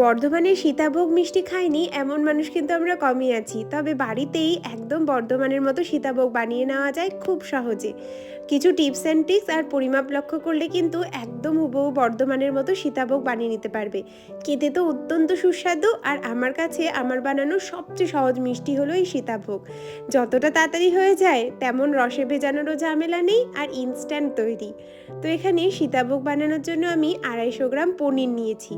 বর্ধমানের সীতাভোগ মিষ্টি খাইনি, এমন মানুষ কিন্তু আমরা কমই আছি। তবে বাড়িতেই একদম বর্ধমানের মতো সীতাভোগ বানিয়ে নেওয়া যায় খুব সহজে। কিছু টিপস অ্যান্ড ট্রিক্স আর পরিমাপ লক্ষ্য করলে কিন্তু একদম হুবহু বর্ধমানের মতো সীতাভোগ বানিয়ে নিতে পারবে। খেতে তো অত্যন্ত সুস্বাদু আর আমার কাছে আমার বানানো সবচেয়ে সহজ মিষ্টি হলো এই সীতাভোগ। যতটা তাড়াতাড়ি হয়ে যায়, তেমন রসে ভেজানোরও ঝামেলা নেই আর ইনস্ট্যান্ট তৈরি। তো এখানে সীতাভোগ বানানোর জন্য আমি আড়াইশো গ্রাম পনির নিয়েছি।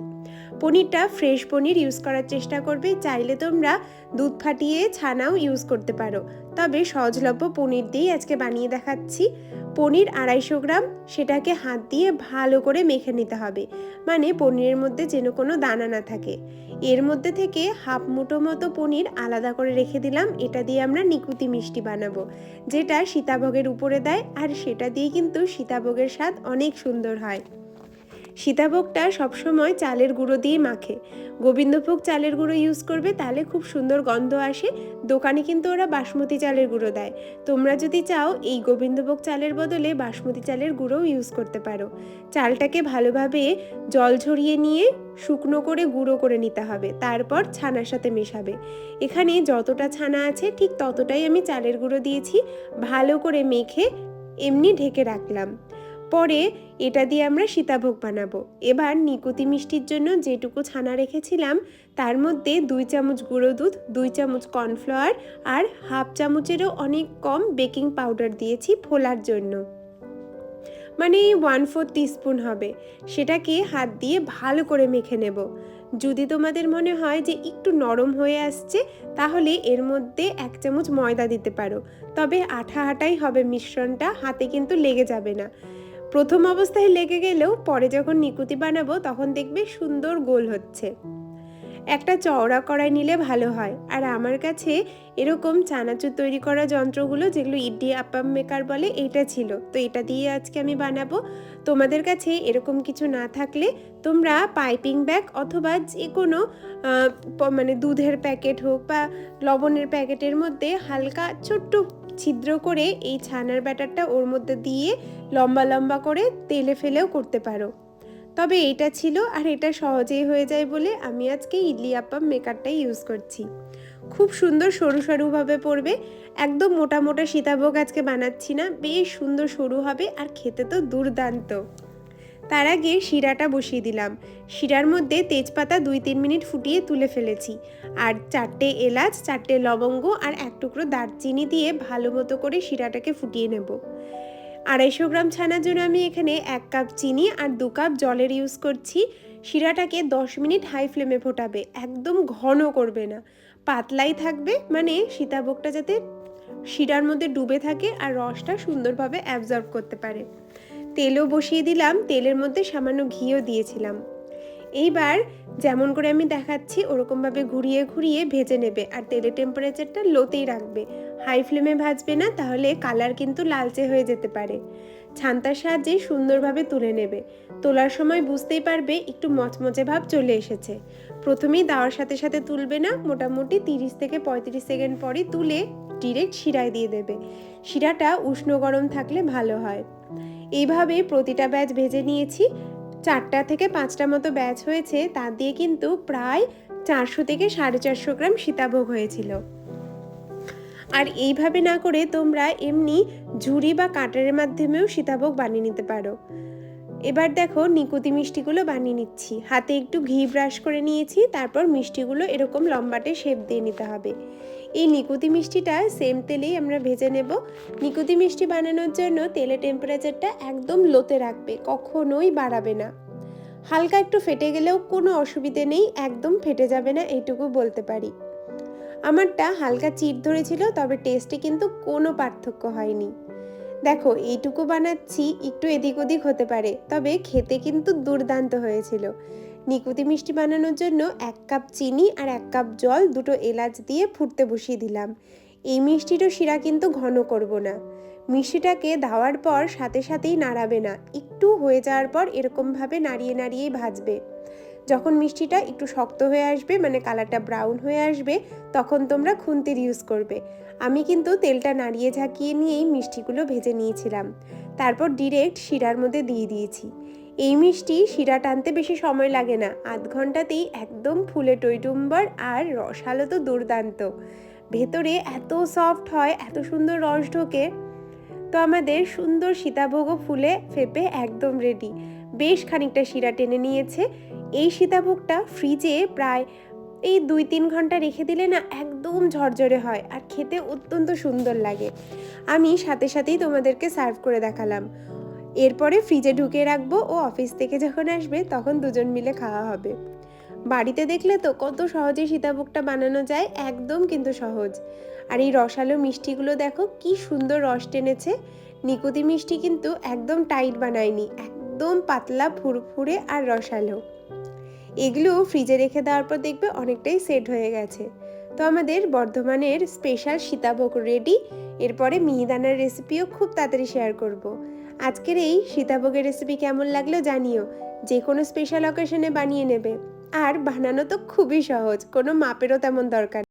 পনিরটা ফ্রেশ পনির ইউজ করার চেষ্টা করবে, চাইলে তোমরা দুধ ফাটিয়ে ছানাও ইউজ করতে পারো। তবে সহজলভ্য পনির দিয়েই আজকে বানিয়ে দেখাচ্ছি। পনির আড়াইশো গ্রাম, সেটাকে হাত দিয়ে ভালো করে মেখে নিতে হবে। মানে পনিরের মধ্যে যেন কোনো দানা না থাকে। এর মধ্যে থেকে হাফ মুঠো মতো পনির আলাদা করে রেখে দিলাম। এটা দিয়ে আমরা নিকুতি মিষ্টি বানাবো, যেটা সীতাভোগের উপরে দেয়। আর সেটা দিয়ে কিন্তু সীতাভোগের স্বাদ অনেক সুন্দর হয়। সীতাভোগটা সবসময় চালের গুঁড়ো দিয়ে মাখে। গোবিন্দভোগ চালের গুঁড়ো ইউজ করবে, তাহলে খুব সুন্দর গন্ধ আসে। দোকানে কিন্তু ওরা বাসমতি চালের গুঁড়ো দেয়। তোমরা যদি চাও, এই গোবিন্দভোগ চালের বদলে বাসমতি চালের গুঁড়োও ইউজ করতে পারো। চালটাকে ভালোভাবে জল ঝরিয়ে নিয়ে শুকনো করে গুঁড়ো করে নিতে হবে, তারপর ছানার সাথে মেশাবে। এখানে যতটা ছানা আছে, ঠিক ততটাই আমি চালের গুঁড়ো দিয়েছি। ভালো করে মেখে এমনি ঢেকে রাখলাম। পরে এটা দিয়ে আমরা সীতাভোগ বানাবো। এবার নিকুতি মিষ্টির জন্য যেটুকু ছানা রেখেছিলাম, তার মধ্যে দুই চামচ গুঁড়ো দুধ, দুই চামচ কর্নফ্লাওয়ার আর হাফ চামচেরও অনেক কম বেকিং পাউডার দিয়েছি ফোলার জন্য। মানে ওয়ান ফোর টিস্পুন হবে। সেটাকে হাত দিয়ে ভালো করে মেখে নেব। যদি তোমাদের মনে হয় যে একটু নরম হয়ে আসছে, তাহলে এর মধ্যে এক চামচ ময়দা দিতে পারো। তবে আঠা আটাই হবে মিশ্রণটা, হাতে কিন্তু লেগে যাবে না। প্রথম অবস্থায় লেগে গেলেও পরে যখন নিকুতি বানাবো, তখন দেখবে সুন্দর গোল হচ্ছে। একটা চওড়া কড়াই নিলে ভালো হয়। আর আমার কাছে এরকম চানাচুর তৈরি করা যন্ত্রগুলো, যেগুলো ইডলি আপাম মেকার বলে, এইটা ছিল। তো এটা দিয়ে আজকে আমি বানাবো। তোমাদের কাছে এরকম কিছু না থাকলে তোমরা পাইপিং ব্যাগ অথবা যে কোনো মানে দুধের প্যাকেট হোক বা লবণের প্যাকেটের মধ্যে হালকা ছোট্ট ছিদ্র করে এই ছানার ব্যাটারটা ওর মধ্যে দিয়ে লম্বা লম্বা করে তেলে ফেলেও করতে পারো। তবে এটা ছিল আর এটা সহজেই হয়ে যায় বলে আমি আজকে ইডলি আপ্পাম মেকারটাই ইউজ করছি। খুব সুন্দর সরু সরুভাবে পড়বে। একদম মোটা মোটা সীতাভোগ আজকে বানাচ্ছি না, বেশ সুন্দর সরু হবে আর খেতে তো দুর্দান্ত। তার আগে শিরাটা বসিয়ে দিলাম। শিরার মধ্যে তেজপাতা দুই তিন মিনিট ফুটিয়ে তুলে ফেলেছি। আর চারটে এলাচ, চারটে লবঙ্গ আর এক টুকরো দারচিনি দিয়ে ভালো মতো করে শিরাটাকে ফুটিয়ে নেব। আড়াইশো গ্রাম ছানার জন্য আমি এখানে এক কাপ চিনি আর দু কাপ জলের ইউজ করছি। শিরাটাকে দশ মিনিট হাই ফ্লেমে ফোটাবে, একদম ঘন করবে না। পাতলাই থাকবে মানে সীতাভোগটা যাতে শিরার মধ্যে ডুবে থাকে আর রসটা সুন্দরভাবে অ্যাবজর্ব করতে পারে। তেলও বসিয়ে দিলাম, তেলের মধ্যে সামান্য ঘিও দিয়েছিলাম। এইবার যেমন করে আমি দেখাচ্ছি, ওরকমভাবে ঘুরিয়ে ঘুরিয়ে ভেজে নেবে আর তেলের টেম্পারেচারটা লোতেই রাখবে। হাই ফ্লেমে ভাজবে না, তাহলে কালার কিন্তু লালচে হয়ে যেতে পারে। ছান্তার সাহায্যে সুন্দরভাবে তুলে নেবে। তোলার সময় বুঝতেই পারবে, একটু মচমচে ভাব চলে এসেছে। প্রথমেই দেওয়ার সাথে সাথে তুলবে না, মোটামুটি তিরিশ থেকে পঁয়ত্রিশ সেকেন্ড পরই তুলে ডিরেক্ট শিরায় দিয়ে দেবে। শিরাটা উষ্ণ গরম থাকলে ভালো হয়। এইভাবে প্রতিটা ব্যাচ ভেজে নিয়েছি। চারটা থেকে পাঁচটা মতো ব্যাচ হয়েছে তা দিয়ে কিন্তু প্রায় চারশো থেকে সাড়ে চারশো গ্রাম সীতাভোগ হয়েছিল। আর এইভাবে না করে তোমরা এমনি ঝুড়ি বা কাটারের মাধ্যমেও সীতাভোগ বানিয়ে নিতে পারো। এবার দেখো নিকুতি মিষ্টিগুলো বানিয়ে নিচ্ছি। হাতে একটু ঘি ব্রাশ করে নিয়েছি, তারপর মিষ্টিগুলো এরকম লম্বাটে শেপ দিয়ে নিতে হবে। এই নিকুতি মিষ্টিটা সেম তেলেই আমরা ভেজে নেব। নিকুতি মিষ্টি বানানোর জন্য তেলের টেম্পারেচারটা একদম লোতে রাখবে, কখনোই বাড়াবে না। হালকা একটু ফেটে গেলেও কোনো অসুবিধে নেই, একদম ফেটে যাবে না, এইটুকু বলতে পারি। আমারটা হালকা চিট ধরেছিল, তবে টেস্টে কিন্তু কোনো পার্থক্য হয়নি। দেখো, এইটুকু বানাচ্ছি, একটু এদিক ওদিক হতে পারে, তবে খেতে কিন্তু দুর্দান্ত হয়েছিল। নিকুতি মিষ্টি বানানোর জন্য এক কাপ চিনি আর এক কাপ জল দুটো এলাচ দিয়ে ফুটতে বসিয়ে দিলাম। এই মিষ্টিরও শিরা কিন্তু ঘন করব না। মিষ্টিটাকে দেওয়ার পর সাথে সাথেই নাড়াবে না। একটু হয়ে যাওয়ার পর এরকমভাবে নাড়িয়ে নাড়িয়েই ভাজবে। যখন মিষ্টিটা একটু শক্ত হয়ে আসবে মানে কালারটা ব্রাউন হয়ে আসবে, তখন তোমরা খুন্তির ইউজ করবে। আমি কিন্তু তেলটা নাড়িয়ে ঝাঁকিয়ে নিয়েই মিষ্টিগুলো ভেজে নিয়েছিলাম। তারপর ডিরেক্ট শিরার মধ্যে দিয়ে দিয়েছি। এই মিষ্টি শিরা টানতে বেশি সময় লাগে না। আধ ঘন্টাতেই একদম ফুলে টইটুম্বর আর রসালো তো দুর্দান্ত। ভেতরে এত সফট হয়, এত সুন্দর রস ঢোকে। তো আমাদের সুন্দর সীতাভোগও ফুলে ফেপে একদম রেডি বেশ খানিকটা শিরা টেনে নিয়েছে। এই সীতাভোগটা ফ্রিজে প্রায় এই দুই তিন ঘণ্টা রেখে দিলে না একদম ঝরঝরে হয় আর খেতে অত্যন্ত সুন্দর লাগে। আমি সাথে সাথেই তোমাদেরকে সার্ভ করে দেখালাম। এরপরে ফ্রিজে ঢুকিয়ে রাখব ও অফিস থেকে যখন আসবে তখন দুজন মিলে খাওয়া হবে। বাড়িতে দেখলে তো কত সহজে সীতাভোগটা বানানো যায়, একদম কিন্তু সহজ। আর এই রসালো মিষ্টিগুলো দেখো, কি সুন্দর রস টেনেছে। নিকুতি মিষ্টি কিন্তু একদম টাইট বানায়নি, একদম পাতলা, ফুরফুরে আর রসালো। এগুলো ফ্রিজে রেখে দেওয়ার পর দেখবে অনেকটাই সেট হয়ে গেছে। তো আমাদের বর্ধমানের স্পেশাল সীতাভোগ রেডি এরপরে মিহিদানার রেসিপিও খুব তাড়াতাড়ি শেয়ার করব। আজকের এই সীতাভোগের রেসিপি কেমন লাগল জানিও। যে কোনো স্পেশাল অকেশনে বানিয়ে নেবে। আর বানানো তো খুবই সহজ, কোনো মাপেরও তেমন দরকার